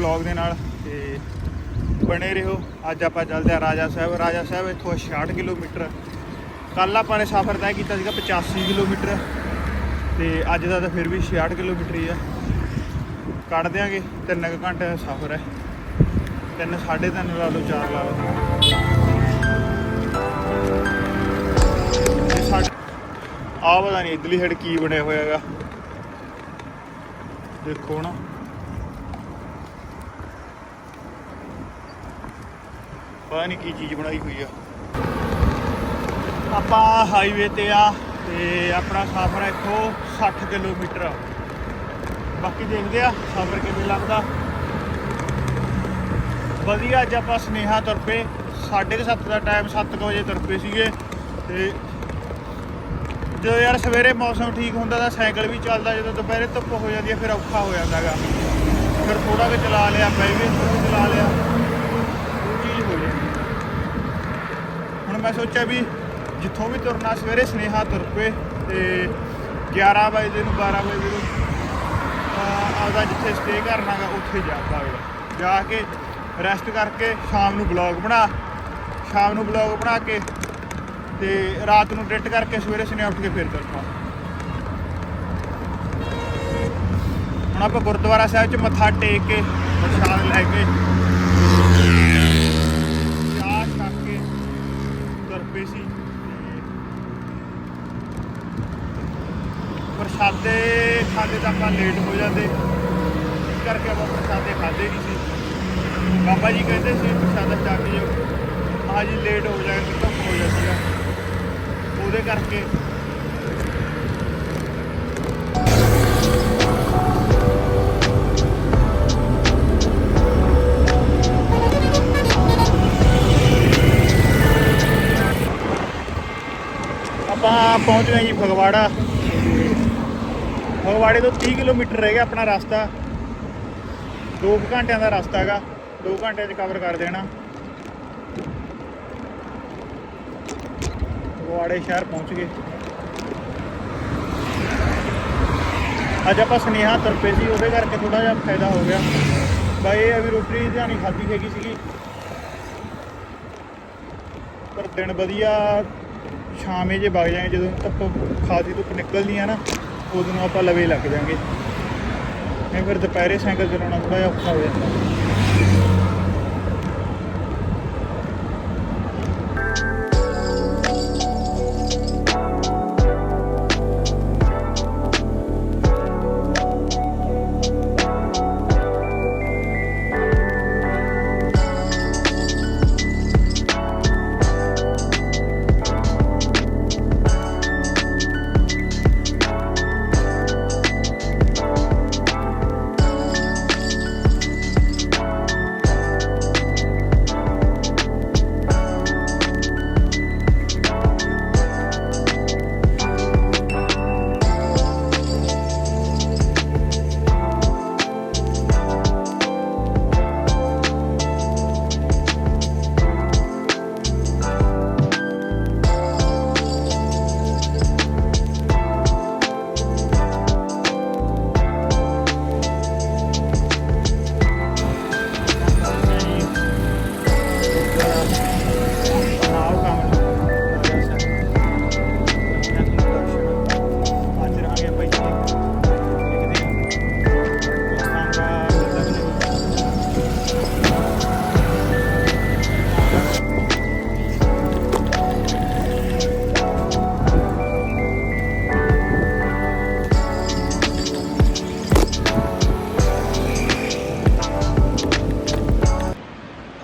Blog ਦੇ ਨਾਲ ਤੇ ਬਣੇ ਰਹੋ। ਅੱਜ ਆਪਾਂ ਚੱਲਦੇ ਆ ਰਾਜਾ ਸਾਹਿਬ। ਰਾਜਾ ਸਾਹਿਬ ਇੱਥੋਂ 66 ਕਿਲੋਮੀਟਰ। ਕੱਲ ਆਪਾਂ ਨੇ ਸਫ਼ਰ ਤੈਅ ਕੀਤਾ ਸੀਗਾ 85 ਕਿਲੋਮੀਟਰ। ਤੇ ਅੱਜ ਦਾ ਤਾਂ ਫਿਰ ਵੀ 66 ਕਿਲੋਮੀਟਰ ਹੀ ਆ। ਕੱਢ ਦਿਆਂਗੇ। ਤਿੰਨ ਕੁ ਘੰਟੇ ਦਾ ਸਫ਼ਰ ਹੈ। ਤਿੰਨ, ਸਾਢੇ ਤਿੰਨ ਲਾ ਲਓ, ਚਾਰ ਲਾ ਲਓ। ਤੇ ਆ ਪਤਾ ਨਹੀਂ ਇਦਲੀ ਹੈਡ ਕੀ ਬਣਿਆ ਹੋਇਆ ਹੈਗਾ। ਦੇਖੋ ਨਾ। ਪਤਾ ਨਹੀਂ ਕੀ ਚੀਜ਼ ਬਣਾਈ ਹੋਈ ਆ। ਆਪਾਂ ਹਾਈਵੇ ਤੇ ਆ ਤੇ ਆਪਣਾ ਸਫ਼ਰ ਇੱਥੋਂ 60 ਕਿਲੋਮੀਟਰ। ਆ। ਬਾਕੀ ਦੇਖਦੇ ਆ ਸਫ਼ਰ ਕਿਵੇਂ ਲੱਗਦਾ ਵਧੀਆ ਅੱਜ ਆਪਾਂ ਸਨੇਹਾ ਤੁਰ ਪਏ 7:30 ਦਾ ਟਾਈਮ 7 ਵਜੇ ਤੁਰ ਪਏ ਸੀਗੇ। ਤੇ ਜਦੋਂ ਯਾਰ ਸਵੇਰੇ ਮੌਸਮ ਠੀਕ ਹੁੰਦਾ ਤਾਂ ਸਾਈਕਲ ਵੀ ਚੱਲਦਾ, ਜਦੋਂ ਦੁਪਹਿਰੇ ਧੁੱਪ ਹੋ ਜਾਂਦੀ ਹੈ ਫਿਰ ਔਖਾ ਹੋ ਜਾਂਦਾਗਾ। ਫਿਰ ਥੋੜਾ ਕੁ ਚਲਾ ਲਿਆ ਬਹਿ ਗਏ ਚਲਾ ਲਿਆ ਉਹ ਚੀਜ਼ ਹੋ ਜਾਂਦੀ ਹੁਣ ਮੈਂ ਸੋਚਿਆ ਵੀ ਜਿੱਥੋਂ ਵੀ ਤੁਰਨਾ, ਸਵੇਰੇ ਸਨੇਹਾ ਤੁਰ ਪਏ ਤੇ 11 ਵਜੇ ਨੂੰ 12 ਵਜੇ ਨੂੰ ਆਪਦਾ ਜਿੱਥੇ ਸਟੇ ਕਰਨਾਗਾ ਉੱਥੇ ਜਾ ਪਾਵੇ ਜਾ ਕੇ ਰੈਸਟ ਕਰਕੇ ਸ਼ਾਮ ਨੂੰ ਬਲੌਗ ਬਣਾ। ਸ਼ਾਮ ਨੂੰ ਬਲੌਗ ਬਣਾ ਕੇ ਤੇ ਰਾਤ ਨੂੰ ਡਿਟ ਕਰਕੇ ਸਵੇਰੇ ਸਨੇ ਉੱਠ ਕੇ ਫਿਰ ਤੁਰਨਾ ਹੁਣ ਆਪਾਂ ਗੁਰਦੁਆਰਾ ਸਾਹਿਬ 'ਚ ਮੱਥਾ ਟੇਕ ਕੇ ਪ੍ਰਸ਼ਾਦ ਲੈ ਕੇ ਤੁਰ ਸੀ। ਪ੍ਰਸ਼ਾਦੇ ਖਾਦੇ ਤਾਂ ਆਪਾਂ ਲੇਟ ਹੋ ਜਾਂਦੇ। ਇਸ ਕਰਕੇ ਆਪਾਂ ਪ੍ਰਸ਼ਾਦੇ ਖਾਦੇ ਨਹੀਂ ਸੀ। ਬਾਬਾ ਜੀ ਕਹਿੰਦੇ ਸੀ, ਪ੍ਰਸ਼ਾਦਾ ਚੱਕ ਜਿਓ ਆਹ ਜੀ ਲੇਟ ਹੋ ਜਾਏਗਾ ਤਾਂ ਹੋ ਜਾਂਦੀ ਆ। ਉਹਦੇ ਕਰਕੇ ਆਪਾਂ ਪਹੁੰਚ ਗਏ ਜੀ ਫਗਵਾੜਾ। ਫਗਵਾੜੇ ਤੋਂ 30 ਕਿਲੋਮੀਟਰ ਰਹਿ ਗਿਆ ਆਪਣਾ ਰਸਤਾ। 2 ਘੰਟਿਆਂ ਦਾ ਰਸਤਾ ਹੈਗਾ। 2 ਘੰਟਿਆਂ 'ਚ ਕਵਰ ਕਰ ਦੇਣਾ। ਫਗਵਾੜੇ ਸ਼ਹਿਰ ਪਹੁੰਚ ਗਏ। ਅੱਜ ਆਪਾਂ ਸੁਨੇਹਾ ਤੁਰ ਸੀ, ਉਹਦੇ ਕਰਕੇ ਥੋੜਾ ਜਿਹਾ ਫਾਇਦਾ ਹੋ ਗਿਆ। ਬਾਈ ਇਹ ਵੀ ਰੋਟੀ ਧਿਆਨੀ ਖਾਧੀ ਹੈਗੀ ਸੀਗੀ। ਪਰ ਦਿਨ ਵਧੀਆ ਸ਼ਾਮੇ ਜੇ ਵਗ ਜਾਏ, ਜਦੋਂ ਧੁੱਪ ਖਾਸੀ ਧੁੱਪ ਨਿਕਲਦੀ ਆ ਨਾ, ਉਦੋਂ ਆਪਾਂ ਲਵੇ ਲੱਗ ਜਾਾਂਗੇ। ਨਹੀਂ ਫਿਰ ਦੁਪਹਿਰੇ ਸਾਈਕਲ ਚਲਾਉਣਾ ਥੋੜਾ ਜਿਹਾ ਔਖਾ ਹੋ ਜਾਂਦਾ।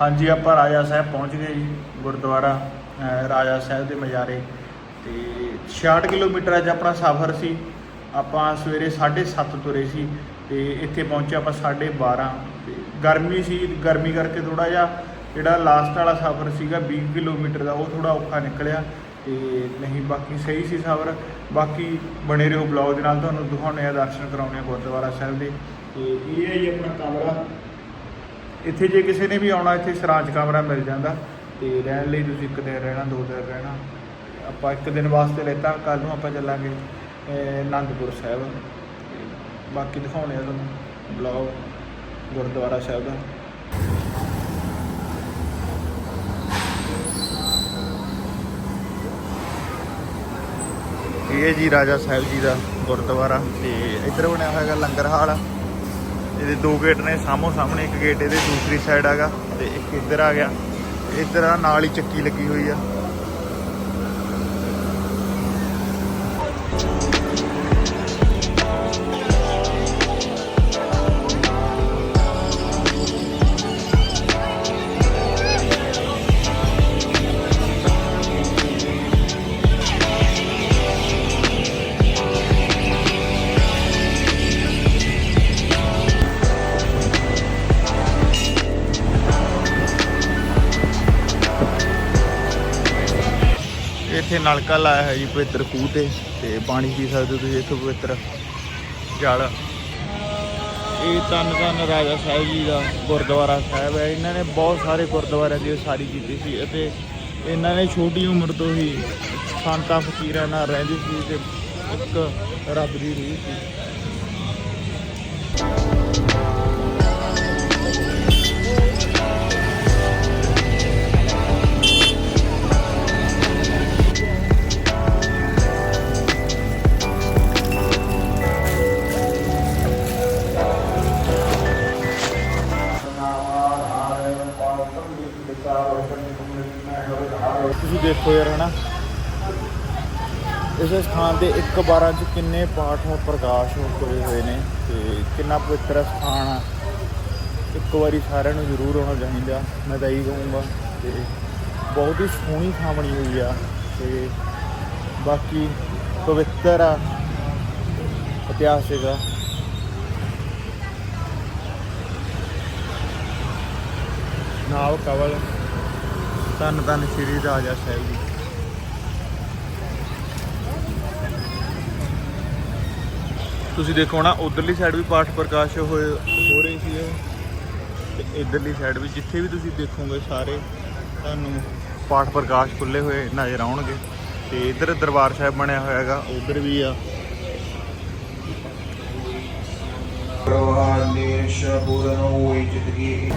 ਹਾਂਜੀ, ਆਪਾਂ ਰਾਜਾ ਸਾਹਿਬ ਪਹੁੰਚ ਗਏ ਜੀ, ਗੁਰਦੁਆਰਾ ਰਾਜਾ ਸਾਹਿਬ ਦੇ ਮਜਾਰੇ। ਤੇ 66 ਕਿਲੋਮੀਟਰ ਅੱਜ ਆਪਣਾ ਸਫ਼ਰ ਸੀ। ਆਪਾਂ ਸਵੇਰੇ 7:30 ਤੁਰੇ ਸੀ ਤੇ ਇੱਥੇ ਪਹੁੰਚੇ ਆਪਾਂ 12:30 ਤੇ ਗਰਮੀ ਸੀ, ਗਰਮੀ ਕਰਕੇ ਥੋੜਾ ਜਿਹਾ ਜਿਹੜਾ ਲਾਸਟ ਵਾਲਾ ਸਫ਼ਰ ਸੀਗਾ 20 ਕਿਲੋਮੀਟਰ ਦਾ, ਉਹ ਥੋੜਾ ਔਖਾ ਨਿਕਲਿਆ। ਤੇ ਨਹੀਂ, ਬਾਕੀ ਸਹੀ ਸੀ ਸਫ਼ਰ। ਬਾਕੀ ਬਣੇ ਰਹੋ ਬਲੌਗ ਦੇ ਨਾਲ, ਤੁਹਾਨੂੰ ਦਿਖਾਉਣੇ ਆ ਦਰਸ਼ਨ ਕਰਾਉਣੇ ਆ ਗੁਰਦੁਆਰਾ ਸਾਹਿਬ ਦੇ। ਤੇ ਇਹ ਹੈ ਜੀ ਆਪਣਾ ਕਮਰਾ। ਇੱਥੇ ਜੇ ਕਿਸੇ ਨੇ ਵੀ ਆਉਣਾ ਇੱਥੇ ਸਰਾਂਚ ਕਮਰਾ ਮਿਲ ਜਾਂਦਾ। ਤੇ ਰਹਿਣ ਲਈ ਤੁਸੀਂ ਇੱਕ ਦਿਨ ਰਹਿਣਾ ਦੋ ਦਿਨ ਰਹਿਣਾ। ਆਪਾਂ ਇੱਕ ਦਿਨ ਵਾਸਤੇ ਲੈਤਾ ਕੱਲ ਨੂੰ ਆਪਾਂ ਚੱਲਾਂਗੇ ਅਹ, ਆਨੰਦਪੁਰ ਸਾਹਿਬ। ਬਾਕੀ ਦਿਖਾਉਣੇ ਆ ਤੁਹਾਨੂੰ ਬਲੌਗ ਗੁਰਦੁਆਰਾ ਸਾਹਿਬ ਦਾ। ਇਹ ਜੀ ਰਾਜਾ ਸਾਹਿਬ ਜੀ ਦਾ ਗੁਰਦੁਆਰਾ ਤੇ ਇੱਧਰ ਬਣਿਆ ਹੋਇਆ ਹੈਗਾ ਲੰਗਰ ਹਾਲ। ਇਹਦੇ ਦੋ ਗੇਟ ਨੇ, ਸਾਹਮੋ ਸਾਹਮਣੇ ਇੱਕ ਗੇਟ, ਇਹਦੇ ਦੂਸਰੀ ਸਾਈਡ ਹੈਗਾ ਤੇ ਇੱਕ ਇੱਧਰ ਆ ਗਿਆ। ਇੱਧਰ ਆ, ਨਾਲ ਹੀ ਚੱਕੀ ਲੱਗੀ ਹੋਈ ਆ। ਇੱਥੇ ਨਲਕਾ ਲਾਇਆ ਹੈ ਜੀ, ਪਵਿੱਤਰ ਖੂਹ ਤੇ ਤੇ ਪਾਣੀ ਪੀ ਸਕਦੇ ਹੋ ਤੁਸੀਂ ਇੱਥੋਂ ਪਵਿੱਤਰ। ਜਲ। ਇਹ ਤਨ ਤਨ ਰਾਜਾ ਸਾਹਿਬ ਜੀ ਦਾ ਗੁਰਦੁਆਰਾ ਸਾਹਿਬ ਹੈ। ਇਹਨਾਂ ਨੇ ਬਹੁਤ ਸਾਰੇ ਗੁਰਦੁਆਰਿਆਂ ਦੀ ਉਸਾਰੀ ਕੀਤੀ ਸੀ ਅਤੇ ਇਹਨਾਂ ਨੇ ਛੋਟੀ ਉਮਰ ਤੋਂ ਹੀ ਸੰਤਾਂ, ਫਕੀਰਾਂ ਨਾਲ ਰਹਿੰਦੇ ਸੀ ਤੇ ਇੱਕ ਰੱਬ ਦੀ ਰੂਹ ਸੀ। ਤੁਸੀਂ ਦੇਖੋ ਯਾਰ, ਹਨਾ? ਇਸ ਸਥਾਨ ਤੇ ਇੱਕ ਬਾਰਾਂ ਚ ਕਿੰਨੇ ਪਾਠ ਪ੍ਰਕਾਸ਼ ਹੋਏ ਹੋਏ ਨੇ ਤੇ ਕਿੰਨਾ ਪਵਿੱਤਰ ਸਥਾਨ ਆ। ਇੱਕ ਵਾਰੀ ਸਾਰਿਆਂ ਨੂੰ ਜ਼ਰੂਰ ਆਉਣਾ ਚਾਹੀਦਾ। ਮੈਂ ਤਾਂ ਇਹੀ ਕਹੂੰਗਾ ਤੇ ਬਹੁਤ ਹੀ ਸੋਹਣੀ ਥਾਂ ਬਣੀ ਹੋਈ ਆ ਤੇ ਬਾਕੀ ਪਵਿੱਤਰ ਆ, ਇਤਿਹਾਸਿਕ ਆ। ਨਾਵ ਕਵਲ। ਧੰਨ ਧੰਨ ਸ਼੍ਰੀ ਰਾਜਾ ਸਾਹਿਬ ਜੀ। ਤੁਸੀਂ ਦੇਖੋ ਨਾ, ਉਧਰਲੀ ਸਾਈਡ ਵੀ ਪਾਠ ਪ੍ਰਕਾਸ਼ ਹੋਏ ਹੋ ਰਹੇ ਸੀ ਤੇ ਇਧਰਲੀ ਸਾਈਡ ਵੀ ਜਿੱਥੇ ਵੀ ਤੁਸੀਂ ਦੇਖੋਗੇ ਸਾਰੇ, ਤੁਹਾਨੂੰ ਪਾਠ ਪ੍ਰਕਾਸ਼ ਖੁੱਲੇ ਹੋਏ ਨਜ਼ਰ ਆਉਣਗੇ। ਤੇ ਇਧਰ ਦਰਬਾਰ ਸਾਹਿਬ ਬਣਿਆ ਹੋਇਆ ਹੈਗਾ, ਉਧਰ ਵੀ ਆ। ਪ੍ਰਵਾਹ ਦੇਸ਼ ਪੂਰਨ ਹੋਈ ਜਿਤਕੀ